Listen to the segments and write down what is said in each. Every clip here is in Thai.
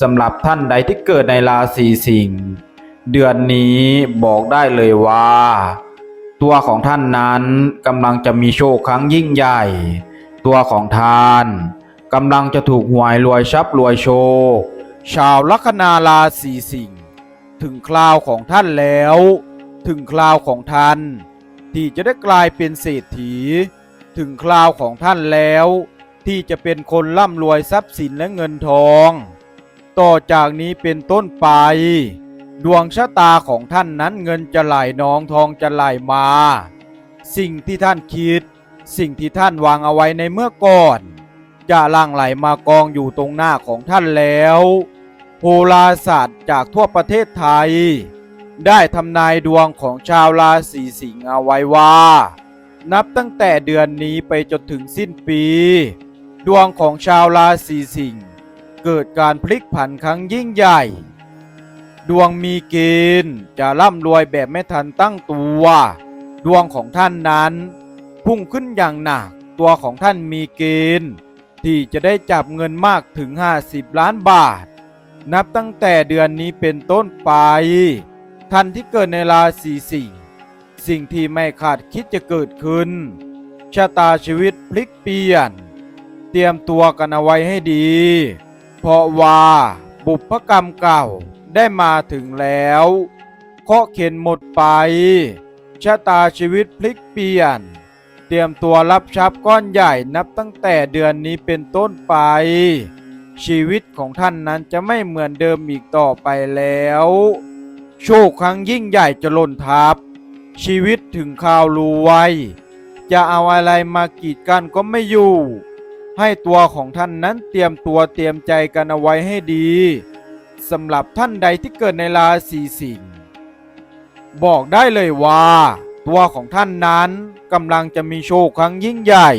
สำหรับท่านใดที่เกิดในราศีสิงห์เดือนนี้บอกได้เลยว่า ตัวของท่านนั้นกำลังจะมีโชคครั้งยิ่งใหญ่ ตัวของท่านกำลังจะถูกหวยรวยทรัพย์รวยโชค ชาวลัคนาราศีสิงห์ถึงคราวของท่านแล้ว ถึงคราวของท่าน ที่จะได้กลายเป็นเศรษฐี ถึงคราวของท่านแล้ว ที่จะเป็นคนร่ำรวยทรัพย์สินและเงินทอง ต่อจากนี้เป็นต้นไป ดวงชะตาของท่านนั้นเงินจะไหลนองทองจะไหลมา สิ่งที่ท่านคิด สิ่งที่ท่านวางเอาไว้ในเมื่อก่อน จะลั่งไหลมากองอยู่ตรงหน้าของท่านแล้วโหราศาสตร์จากทั่วประเทศไทย ได้ทำนายดวงของชาวราศีสิงห์เอาไว้ว่า นับตั้งแต่เดือนนี้ไปจนถึงสิ้นปี ดวงของชาวราศีสิงห์ เกิดการพลิกผันครั้งยิ่งใหญ่ ดวงมีเกณฑ์จะร่ำรวยแบบไม่ทันตั้งตัว ดวงของท่านนั้น พุ่งขึ้นอย่างหนัก ตัวของท่านมีเกณฑ์ที่จะได้จับเงินมากถึง 50 ล้านบาท นับตั้งแต่เดือนนี้เป็นต้นไป ท่านที่เกิดในราศีสิงห์สิ่งที่ไม่คาดคิดจะเกิดขึ้น ชะตาชีวิตพลิกเปลี่ยน เตรียมตัวกันเอาไว้ให้ดี เพราะว่าบุพกรรมเก่าได้มาถึงแล้วเคาะเข็นหมดไปชะตาชีวิตพลิกเปลี่ยน เตรียมตัวรับทรัพย์ก้อนใหญ่นับตั้งแต่เดือนนี้เป็นต้นไป ชีวิตของท่านนั้นจะไม่เหมือนเดิมอีกต่อไปแล้ว โชคครั้งยิ่งใหญ่จะล่นทับ ชีวิตถึงข่าวรู้ไวจะเอาอะไรมากีดกันก็ไม่อยู่ ให้ตัวของท่านนั้นเตรียมตัวเตรียมใจกันเอาไว้ให้ดีสำหรับท่านใดที่เกิดในราศีสิงห์บอกได้เลยว่า ตัวของท่านนั้นกำลังจะมีโชคครั้งยิ่งใหญ่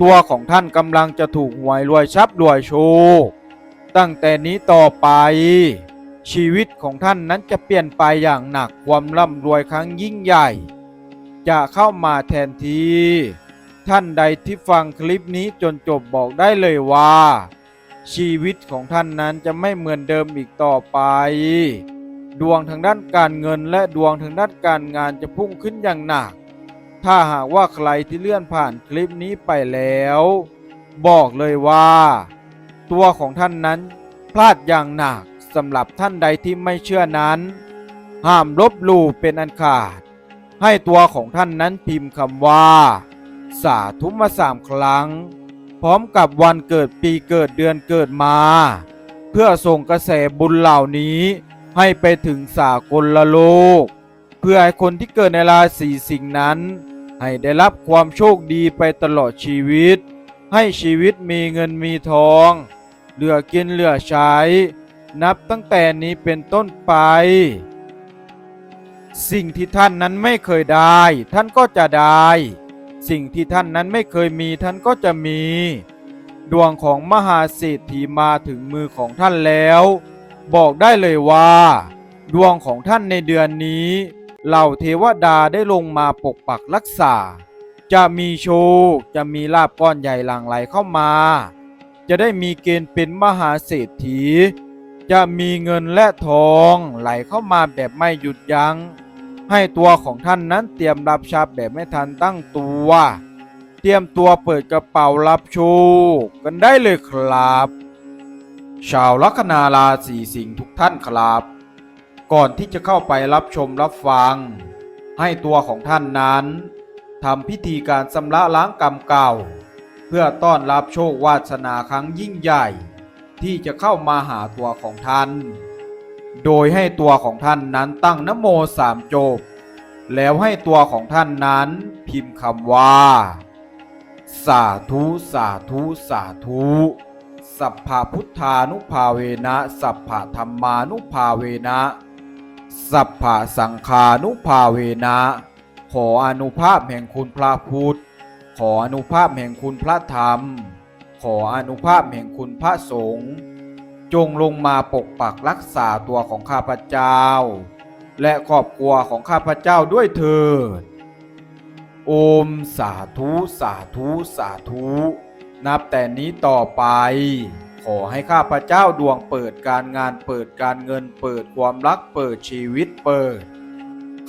ตัวของท่านกำลังจะถูกหวยรวยทรัพย์รวยโชค ตั้งแต่นี้ต่อไป ชีวิตของท่านนั้นจะเปลี่ยนไปอย่างหนักความร่ำรวยครั้งยิ่งใหญ่ จะเข้ามาแทนที่ ท่านใดที่ฟังคลิปนี้จนจบบอกได้เลยว่า ชีวิตของท่านนั้นจะไม่เหมือนเดิมอีกต่อไป ดวงทางด้านการเงินและดวงทางด้านการงานจะพุ่งขึ้นอย่างหนัก ถ้าหากว่าใครที่เลื่อนผ่านคลิปนี้ไปแล้ว บอกเลยว่า ตัวของท่านนั้นพลาดอย่างหนักสำหรับท่านใดที่ไม่เชื่อนั้น ห้ามลบลู่เป็นอันขาด ให้ตัวของท่านนั้นพิมพ์คำว่า สาธุมาสามครั้ง พร้อมกับวันเกิดปีเกิดเดือนเกิดมา เพื่อส่งกระแสบุญเหล่านี้ให้ไปถึงสากลละโลก เพื่อให้คนที่เกิดในราศีสิงห์นั้น ให้ได้รับความโชคดีไปตลอดชีวิต ให้ชีวิตมีเงินมีทอง เหลือกินเหลือใช้ นับตั้งแต่นี้เป็นต้นไป สิ่งที่ท่านนั้นไม่เคยได้ ท่านก็จะได้ สิ่งที่ท่านนั้นไม่เคยมีท่านก็จะมี ดวงของมหาเศรษฐีมาถึงมือของท่านแล้ว บอกได้เลยว่า ดวงของท่านในเดือนนี้เหล่าเทวดาได้ลงมาปกปักรักษา จะมีโชคจะมีลาบก้อนใหญ่หลั่งไหลเข้ามา จะได้มีเกณฑ์เป็นมหาเศรษฐี จะมีเงินและทองไหลเข้ามาแบบไม่หยุดยัง้ง ให้ตัวของท่านนั้นเตรียมรับทรัพย์แบบไม่ทันตั้งตัว เตรียมตัวเปิดกระเป๋ารับโชคกันได้เลยครับ ชาวลัคนาราศีสิงห์ทุกท่านครับ ก่อนที่จะเข้าไปรับชมรับฟัง ให้ตัวของท่านนั้นทำพิธีการชำระล้างกรรมเก่า เพื่อต้อนรับโชควาสนาครั้งยิ่งใหญ่ ที่จะเข้ามาหาตัวของท่าน โดยให้ตัวของท่านนั้นตั้งนโมสามจบ แล้วให้ตัวของท่านนั้นพิมพ์คำว่า สาธุสาธุสาธุสัพพะพุทธานุภาเวนะ สัพพะธรรมานุภาเวนะ สัพพะสังฆานุภาเวนะ ขออนุภาพแห่งคุณพระพุทธ ขออนุภาพแห่งคุณพระธรรม ขออนุภาพแห่งคุณพระสงฆ์ จงลงมาปกปักรักษาตัวของข้าพเจ้า และครอบครัวของข้าพเจ้าด้วยเถิดโอมสาธุสาธุสาธุ นับแต่นี้ต่อไป ขอให้ข้าพเจ้าดวงเปิดการงานเปิดการเงินเปิดความรักเปิดชีวิตเปิด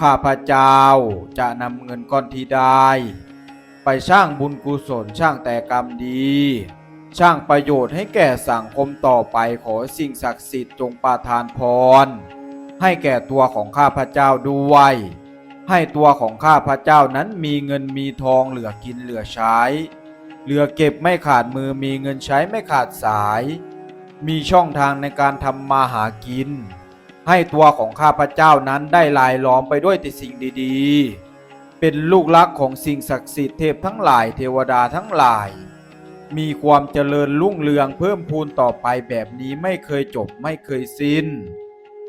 ข้าพเจ้าจะนำเงินก้อนที่ได้ ไปสร้างบุญกุศลสร้างแต่กรรมดี สร้างประโยชน์ให้แก่สังคมต่อไปขอสิ่งศักดิ์สิทธิ์จงประทานพร ให้แก่ตัวของข้าพเจ้าด้วย ให้ตัวของข้าพเจ้านั้นมีเงินมีทองเหลือกินเหลือใช้ เหลือเก็บไม่ขาดมือมีเงินใช้ไม่ขาดสาย มีช่องทางในการทำมาหากิน ให้ตัวของข้าพเจ้านั้นได้ลายล้อมไปด้วยแต่สิ่งดีๆ เป็นลูกรักของสิ่งศักดิ์สิทธิ์เทพทั้งหลายเทวดาทั้งหลาย มีความเจริญรุ่งเรืองเพิ่มพูนต่อไปแบบนี้ไม่เคยจบไม่เคยสิ้น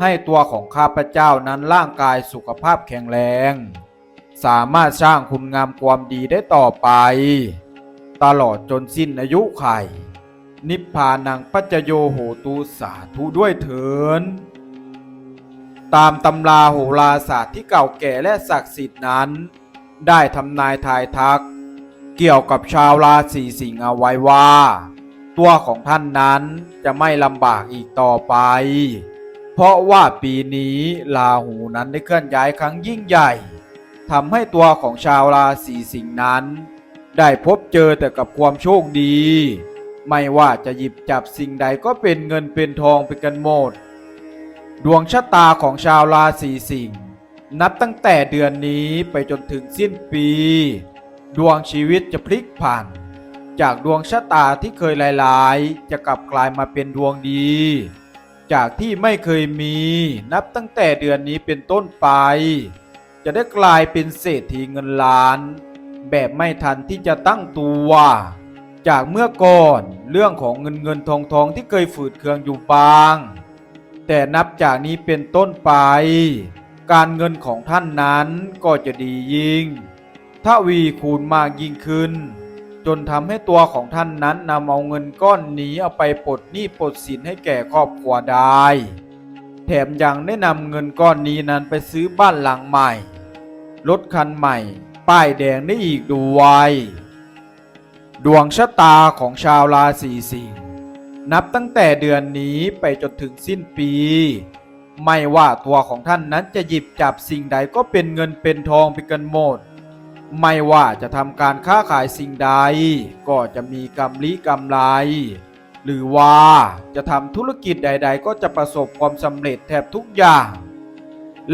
ให้ตัวของข้าพเจ้านั้นร่างกายสุขภาพแข็งแรง สามารถสร้างคุณงามความดีได้ต่อไป ตลอดจนสิ้นอายุไข นิพพานังปัจจโยโหตูสาธุด้วยเถินตามตำราโหราศาสตร์ที่เก่าแก่และศักดิ์สิทธิ์นั้น ได้ทำนายทายทัก เกี่ยวกับชาวราศีสิงห์เอาไว้ว่า ตัวของท่านนั้นจะไม่ลำบากอีกต่อไป เพราะว่าปีนี้ลาหูนั้นได้เคลื่อนย้ายครั้งยิ่งใหญ่ทำให้ตัวของชาวราศีสิงห์นั้น ได้พบเจอแต่กับความโชคดี ไม่ว่าจะหยิบจับสิ่งใดก็เป็นเงินเป็นทองไปกันหมด ดวงชะตาของชาวราศีสิงห์นับตั้งแต่เดือนนี้ไปจนถึงสิ้นปี ดวงชีวิตจะพลิกผัน จากดวงชะตาที่เคยลายๆ จะกลับกลายมาเป็นดวงดี จากที่ไม่เคยมีนับตั้งแต่เดือนนี้เป็นต้นไป จะได้กลายเป็นเศรษฐีเงินล้าน แบบไม่ทันที่จะตั้งตัว จากเมื่อก่อนเรื่องของเงินเงินทองทองที่เคยฝืดเคืองอยู่บ้าง แต่นับจากนี้เป็นต้นไป การเงินของท่านนั้นก็จะดียิ่ง ถ้าวีคูณมากยิ่งขึ้น จนทำให้ตัวของท่านนั้นนำเอาเงินก้อนนี้เอาไปปลดหนี้ปลดสินให้แก่ครอบครัวได้ แถมยังได้นำเงินก้อนนี้นั้นไปซื้อบ้านหลังใหม่ รถคันใหม่ ป้ายแดงได้อีกด้วยดวงชะตาของชาวราศีสิงห์นับตั้งแต่เดือนนี้ไปจนถึงสิ้นปี ไม่ว่าตัวของท่านนั้นจะหยิบจับสิ่งใดก็เป็นเงินเป็นทองไปกันหมด ไม่ว่าจะทำการค้าขายสิ่งใด ก็จะมีกำลิกำไร หรือว่าจะทำธุรกิจใด ๆ ก็จะประสบความสำเร็จแทบทุกอย่าง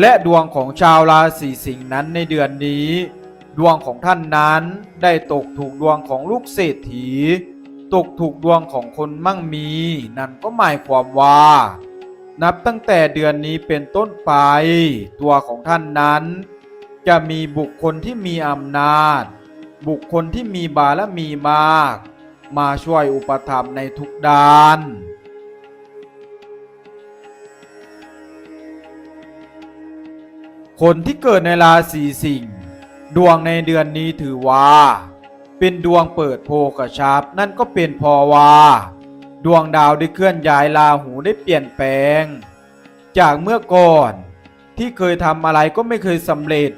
และดวงของชาวราศีสิงห์นั้นในเดือนนี้ ดวงของท่านนั้นได้ตกถูกดวงของลูกเศรษฐี ตกถูกดวงของคนมั่งมี นั่นก็หมายความว่า นับตั้งแต่เดือนนี้เป็นต้นไป ตัวของท่านนั้น จะมีบุคคลที่มีอำนาจ บุคคลที่มีบารมีมาก มาช่วยอุปถัมภ์ในทุกด้าน คนที่เกิดในราศีสิงห์ดวงในเดือนนี้ถือว่า เป็นดวงเปิดโพกระชับนั่นก็เป็นพอว่าดวงดาวได้เคลื่อนย้ายราหูได้เปลี่ยนแปลง จากเมื่อก่อนที่เคยทำอะไรก็ไม่เคยสำเร็จ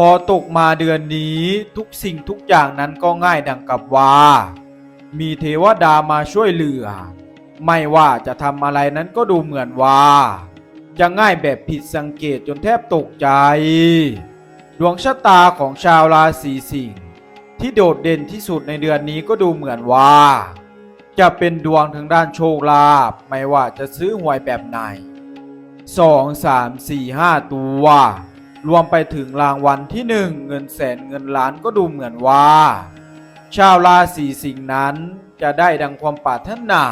พอตกมาเดือนนี้ทุกสิ่งทุกอย่างนั้นก็ง่ายดังกับว่า มีเทวดามาช่วยเหลือ ไม่ว่าจะทำอะไรนั้นก็ดูเหมือนว่าจะง่ายแบบผิดสังเกตจนแทบตกใจ ดวงชะตาของชาวราศีสิงห์ที่โดดเด่นที่สุดในเดือนนี้ก็ดูเหมือนว่า จะเป็นดวงทางด้านโชคลาภไม่ว่าจะซื้อหวยแบบไหนสองสามสี่ห้าตัว รวมไปถึงรางวัลที่หนึ่งเงินแสนเงินล้านก็ดูเหมือนว่า ชาวราศีสิงห์นั้นจะได้ดังความปรารถนา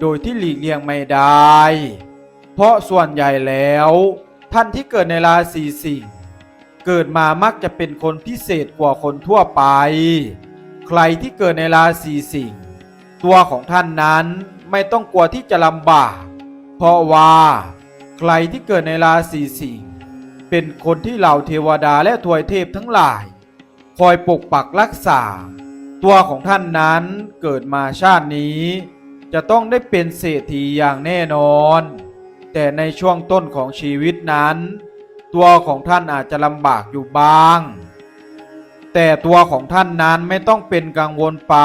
โดยที่หลีกเลี่ยงไม่ได้ เพราะส่วนใหญ่แล้ว ท่านที่เกิดในราศีสิงห์เกิดมามักจะเป็นคนพิเศษกว่าคนทั่วไป ใครที่เกิดในราศีสิงห์ตัวของท่านนั้นไม่ต้องกลัวที่จะลำบาก เพราะว่า ใครที่เกิดในราศีสิงห์ เป็นคนที่เหล่าเทวดาและทวยเทพทั้งหลาย คอยปกปักรักษา ตัวของท่านนั้นเกิดมาชาตินี้ จะต้องได้เป็นเศรษฐีอย่างแน่นอน แต่ในช่วงต้นของชีวิตนั้น ตัวของท่านอาจจะลำบากอยู่บ้าง แต่ตัวของท่านนั้นไม่ต้องเป็นกังวลไป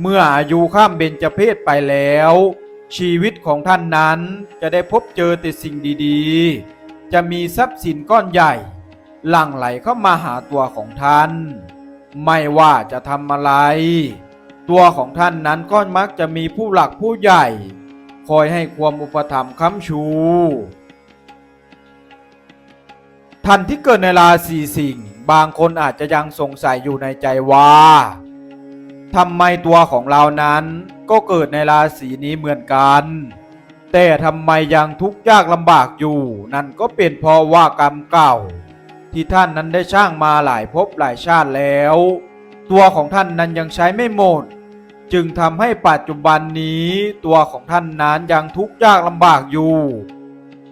เมื่ออายุข้ามเบญจเพศไปแล้ว ชีวิตของท่านนั้นจะได้พบเจอแต่สิ่งดี ๆ จะมีทรัพย์สินก้อนใหญ่ หลั่งไหลเข้ามาหาตัวของท่าน ไม่ว่าจะทำอะไร ตัวของท่านนั้นก็มักจะมีผู้หลักผู้ใหญ่ คอยให้ความอุปถัมภ์ค้ำชู ท่านที่เกิดในราศีสิงห์บางคนอาจจะยังสงสัยอยู่ในใจว่าทำไมตัวของเรานั้นก็เกิดในราศีนี้เหมือนกัน แต่ทำไมยังทุกข์ยากลำบากอยู่ นั่นก็เป็นเพราะว่ากรรมเก่า ที่ท่านนั้นได้ช่างมาหลายภพหลายชาติแล้ว ตัวของท่านนั้นยังใช้ไม่หมด จึงทำให้ปัจจุบันนี้ตัวของท่านนั้นยังทุกข์ยากลำบากอยู่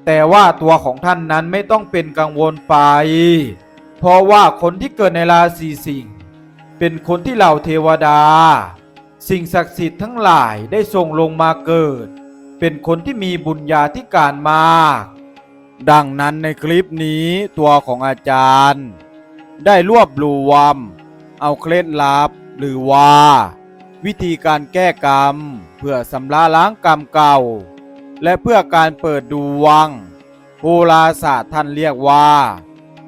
แต่ว่าตัวของท่านนั้นไม่ต้องเป็นกังวลไป เพราะว่าคนที่เกิดในราศีสิงห์เป็นคนที่เหล่าเทวดา สิ่งศักดิ์สิทธิ์ทั้งหลายได้ส่งลงมาเกิด เป็นคนที่มีบุญญาธิการมาก ดังนั้นในคลิปนี้ตัวของอาจารย์ ได้รวบรวม เอาเคล็ดลับหรือว่า วิธีการแก้กรรม เพื่อสำระล้างกรรมเก่า และเพื่อการเปิดดวงโหราศาสตร์ท่านเรียกว่า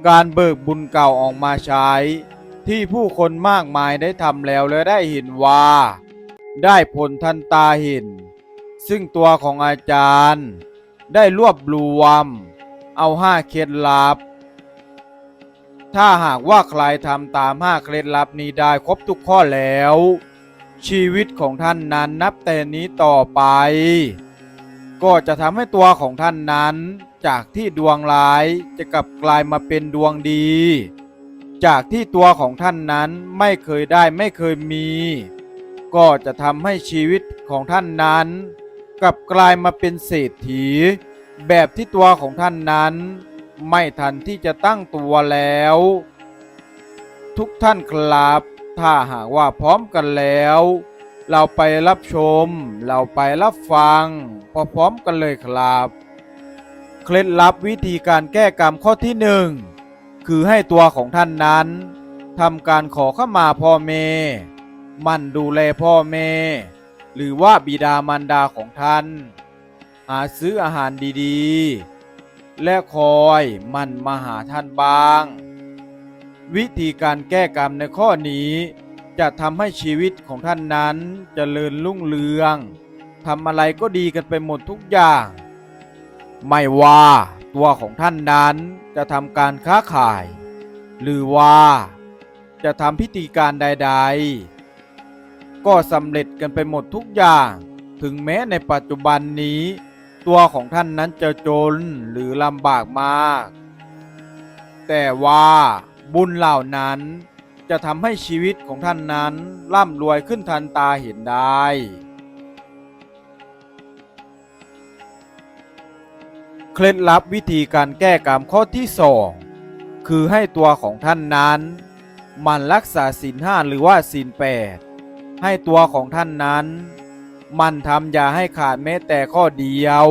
การเบิกบุญเก่าออกมาใช้ ที่ผู้คนมากมายได้ทำแล้วและได้เห็นว่า ได้ผลทันตาเห็น ซึ่งตัวของอาจารย์ได้รวบรวม เอาห้าเคล็ดลับ ถ้าหากว่าใครทำตามห้าเคล็ดลับนี้ได้ครบทุกข้อแล้ว ชีวิตของท่านนั้นนับแต่นี้ต่อไป ก็จะทำให้ตัวของท่านนั้น จากที่ดวงร้ายจะกลับกลายมาเป็นดวงดี จากที่ตัวของท่านนั้นไม่เคยได้ไม่เคยมี ก็จะทำให้ชีวิตของท่านนั้น กลับกลายมาเป็นเศรษฐี แบบที่ตัวของท่านนั้น ไม่ทันที่จะตั้งตัวแล้ว ทุกท่านครับ ถ้าหากว่าพร้อมกันแล้ว เราไปรับชม เราไปรับฟังพอพร้อมกันเลยครับ เคล็ดลับวิธีการแก้กรรมข้อที่หนึ่งคือให้ตัวของท่านนั้นทำการขอเข้ามาพ่อแม่หมันดูแลพ่อแม่ หรือว่าบิดามารดาของท่าน หาซื้ออาหารดีๆ และคอยมันมาหาท่านบ้าง วิธีการแก้กรรมในข้อนี้ จะทำให้ชีวิตของท่านนั้นจเจริญรุ่งเรืองทำอะไรก็ดีกันไปหมดทุกอย่าง ไม่ว่าตัวของท่านนั้นจะทำการค้าขาย หรือว่าจะทำพิธีการใด ๆ ก็สำเร็จกันไปหมดทุกอย่าง ถึงแม้ในปัจจุบันนี้ ตัวของท่านนั้นจะจนหรือลำบากมาก แต่ว่าบุญเหล่านั้นจะทำให้ชีวิตของท่านนั้นร่ำรวยขึ้นทันตาเห็นได้ เคล็ดลับวิธีการแก้กรรมข้อที่สองคือให้ตัวของท่านนั้น มันรักษาศีลห้าหรือว่าศีลแปด ให้ตัวของท่านนั้น มันทำอย่าให้ขาดแม้แต่ข้อเดียว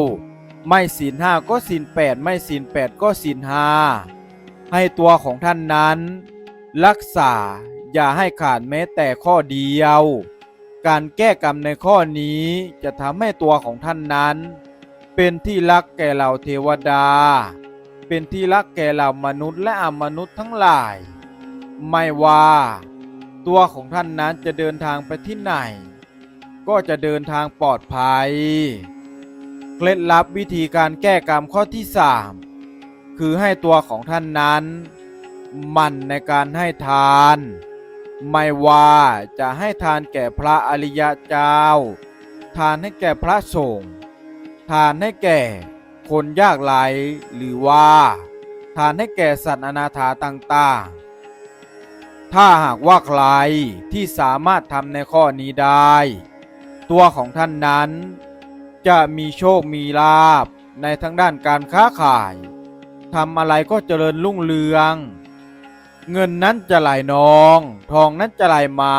ไม่ศีลห้าก็ศีลแปดไม่ศีลแปดก็ศีลห้าให้ตัวของท่านนั้น รักษาอย่าให้ขาดแม้แต่ข้อเดียว การแก้กรรมในข้อนี้จะทำให้ตัวของท่านนั้น เป็นที่รักแก่เหล่าเทวดา เป็นที่รักแก่เหล่ามนุษย์และอมนุษย์ทั้งหลาย ไม่ว่า ตัวของท่านนั้นจะเดินทางไปที่ไหน ก็จะเดินทางปลอดภัย เคล็ดลับวิธีการแก้กรรมข้อที่สามคือให้ตัวของท่านนั้น มั่นในการให้ทาน ไม่ว่าจะให้ทานแก่พระอริยเจ้า ทานให้แก่พระสงฆ์ทานให้แก่คนยากไร้หรือว่า ทานให้แก่สัตว์อนาถาต่างๆ ถ้าหากว่าใครที่สามารถทำในข้อนี้ได้ ตัวของท่านนั้น จะมีโชคมีลาภในทั้งด้านการค้าขายทำอะไรก็เจริญรุ่งเรือง เงินนั้นจะไหลนอง ทองนั้นจะไหลมา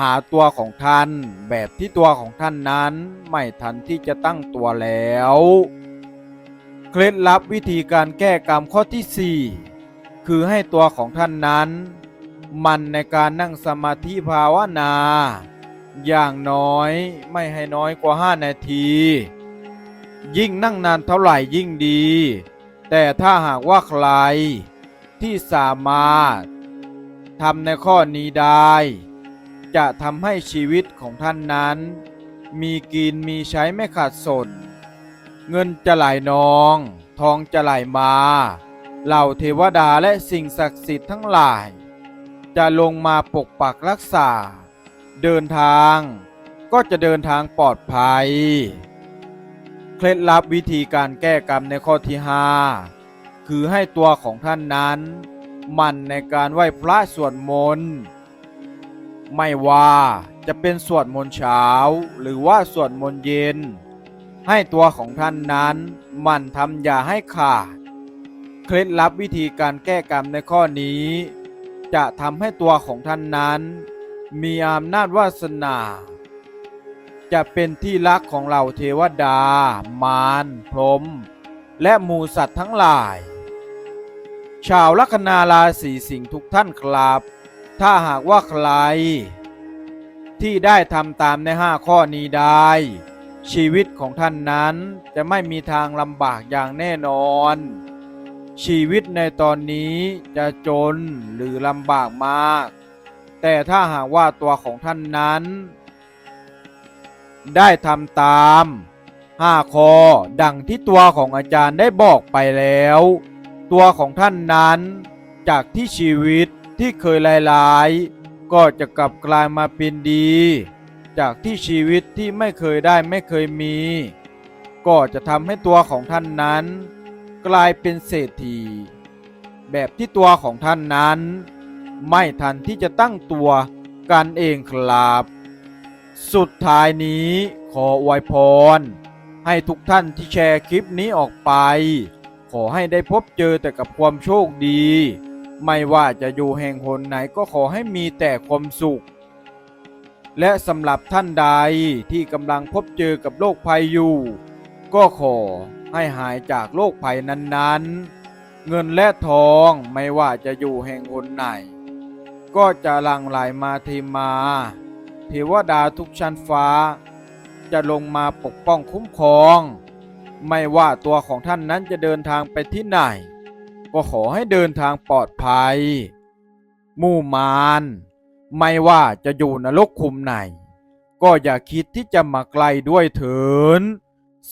หาตัวของท่านแบบที่ตัวของท่านนั้นไม่ทันที่จะตั้งตัวแล้ว เคล็ดลับวิธีการแก้กรรมข้อที่ 4 คือให้ตัวของท่านนั้น มันในการนั่งสมาธิภาวนา อย่างน้อยไม่ให้น้อยกว่า 5 นาที ยิ่งนั่งนานเท่าไหร่ยิ่งดี แต่ถ้าหากว่าใครที่สามารถทำในข้อนี้ได้ จะทำให้ชีวิตของท่านนั้น มีกินมีใช้ไม่ขาดสน เงินจะไหลนอง ทองจะไหลมา เหล่าเทวดาและสิ่งศักดิ์สิทธิ์ทั้งหลาย จะลงมาปกปักรักษา เดินทางก็จะเดินทางปลอดภัย เคล็ดลับวิธีการแก้กรรมในข้อที่ 5 คือให้ตัวของท่านนั้น มั่นในการไหว้พระสวดมนต์ไม่ว่าจะเป็นสวดมนต์เช้า หรือว่าสวดมนต์เย็น ให้ตัวของท่านนั้น มั่นทำอย่าให้ขาด เคล็ดลับวิธีการแก้กรรมในข้อนี้ จะทำให้ตัวของท่านนั้น มีอำนาจวาสนา จะเป็นที่รักของเหล่าเทวดา มารพรหมและหมูสัตว์ทั้งหลาย ชาวลัคนาราศีสิงห์ทุกท่านครับ ถ้าหากว่าใคร ที่ได้ทำตามในห้าข้อนี้ได้ ชีวิตของท่านนั้นจะไม่มีทางลำบากอย่างแน่นอน ชีวิตในตอนนี้จะจนหรือลำบากมาก แต่ถ้าหากว่าตัวของท่านนั้น ได้ทำตามห้าข้อดังที่ตัวของอาจารย์ได้บอกไปแล้ว ตัวของท่านนั้น จากที่ชีวิตที่เคยลายๆ ก็จะกลับกลายมาเป็นดี จากที่ชีวิตที่ไม่เคยได้ไม่เคยมี ก็จะทำให้ตัวของท่านนั้น กลายเป็นเศรษฐี แบบที่ตัวของท่านนั้น ไม่ทันที่จะตั้งตัวกันเองครับ สุดท้ายนี้ขออวยพร ให้ทุกท่านที่แชร์คลิปนี้ออกไป ขอให้ได้พบเจอแต่กับความโชคดี ไม่ว่าจะอยู่แห่งหนไหนก็ขอให้มีแต่ความสุข และสำหรับท่านใดที่กำลังพบเจอกับโรคภัยอยู่ ก็ขอ ให้หายจากโรคภัยนั้นๆ เงินและทองไม่ว่าจะอยู่แห่งหนไหน ก็จะหลั่งไหลมาเทมาเทวดาทุกชั้นฟ้า จะลงมาปกป้องคุ้มครอง ไม่ว่าตัวของท่านนั้นจะเดินทางไปที่ไหน ก็ขอให้เดินทางปลอดภัย มู่มารไม่ว่าจะอยู่นรกคุมไหน ก็อย่าคิดที่จะมาไกลด้วยเถิน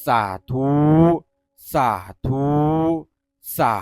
สาธุ สาธุ สา